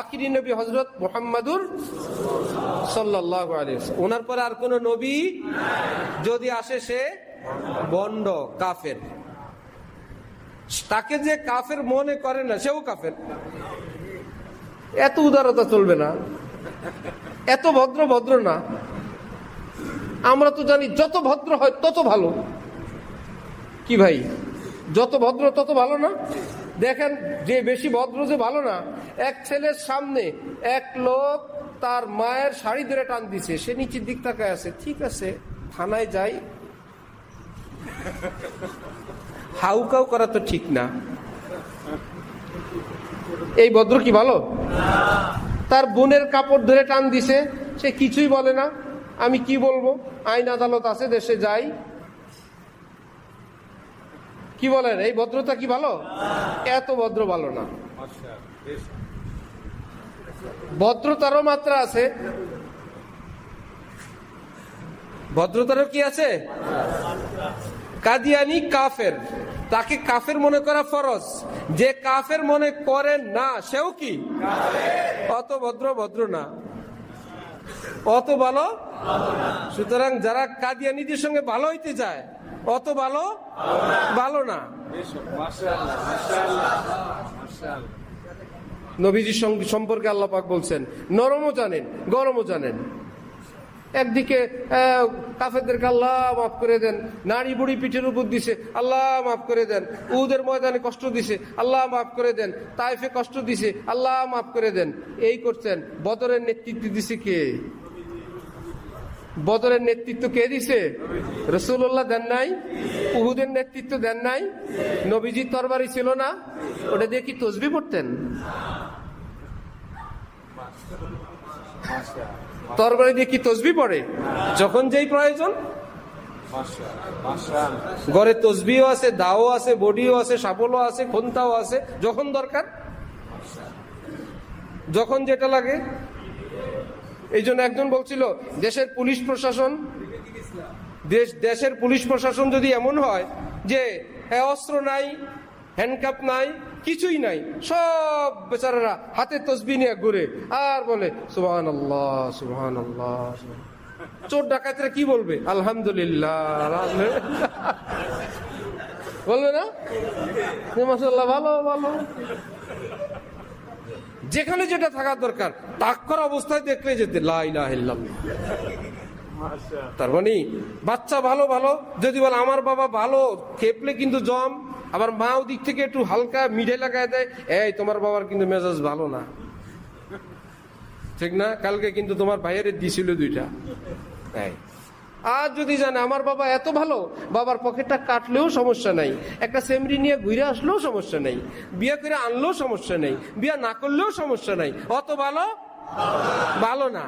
আখিরি নবী হজরত মোহাম্মদুর সাল্লাহ ওনার পরে আর কোন নবী যদি আসে সে বন্ড, কাফের। তাকে যে কাফের মনে করে না, সেও কাফের। এত উদারতা চলবে না। এত ভদ্র ভদ্র না। আমরা তো জানি যত ভদ্র হয় তত ভালো। কি ভাই? যত ভদ্র তত ভালো না? দেখেন, যে বেশি ভদ্র যে ভালো না এক ছেলের সামনে এক লোক তার মায়ের শাড়ি ধরে টান দিছে। সে নিচের দিক তাকায় আছে। ঠিক আছে, থানায় যাই। হাউকাউ করা তো ঠিক না। এই ভদ্র কি ভালো? তার বোনের কাপড় ধরে টান দিছে। সে কিছুই বলে না। আমি কি বলব? আইন আদালত আছে, দেশে যাই। কি বলেন? এই ভদ্রতা কি ভালো? এত ভদ্র ভালো না। ভদ্রতারও মাত্রা আছে। ভদ্রতারও কি আছে? কাদিয়ানি কাফের। তাকে কাফের মনে করা ফরজ। যে কাফের মনে করেন না, সেও কি? অত ভদ্র ভদ্র না। অত ভালো? সুতরাং যারা কাদিয়ানিদের সঙ্গে ভালো হইতে যায় অত ভালো? ভালো না। নবীজির সম্পর্কে আল্লাপাক বলছেন, নরমও জানেন, গরমও জানেন। একদিকে কাফেরদেরকে আল্লাহ মাফ করে দেন, নারী বুড়ি পিঠের উপর দিছে, আল্লাহ মাফ করে দেন। উদের ময়দানে কষ্ট দিছে, আল্লাহ মাফ করে দেন। তাইফে কষ্ট দিছে, আল্লাহ মাফ করে দেন। এই করছেন, বদরের নেতৃত্ব দিছে কে? বদরের নেতৃত্ব কে দিছে? রসুল্লাহ দেন নাই? উহুদের নেতৃত্ব দেন নাই? নবীজির তরবারি ছিল না? ওটা দিয়ে কি তসবি পড়তেন? তরবারি দিয়ে কি তসবি পড়ে? যখন যেই প্রয়োজন। ঘরে তসবিও আছে দাও আছে, বডিও আছে সাবলও আছে, খন্তাও আছে, যখন দরকার। যখন যেটা লাগে। এই জন্য একজন বলছিল, দেশের পুলিশ প্রশাসন, দেশ, দেশের পুলিশ প্রশাসন যদি এমন হয় যে হ্যাঁ অস্ত্র নাই হ্যান্ডকাপ নাই, কিছুই নাই, সব বেচারারা হাতে তসবি নিয়ে ঘুরে আর বলে সুবহান আল্লাহ সুবহান আল্লাহ চোর ডাকাতরা কি বলবে? আলহামদুলিল্লাহ। আলহামদুলিল্লাহ। বলবে না? মাসাল্লাহ ভালো ভালো। যেখানে যেটা থাকার দরকার তাক করা অবস্থায় দেখলে যেতে লাইলা তার মানে বাচ্চা ভালো ভালো। যদি বলে আমার বাবা ভালো খেপলে কিন্তু জম। আবার মাও দিক থেকে একটু হালকা মিঠে লাগায় দেয় এই তোমার বাবার কিন্তু মেজাজ ভালো না। ঠিক না? কালকে কিন্তু তোমার ভাইয়ের দিছিল দুইটা। এই আর যদি জানে আমার বাবা এত ভালো, বাবার পকেটটা কাটলেও সমস্যা নাই। একটা সেমরি নিয়ে ঘুরে আসলেও সমস্যা নেই। বিয়ে করে আনলেও সমস্যা নেই। বিয়ে না করলেও সমস্যা নাই। অত ভালো? ভালো না।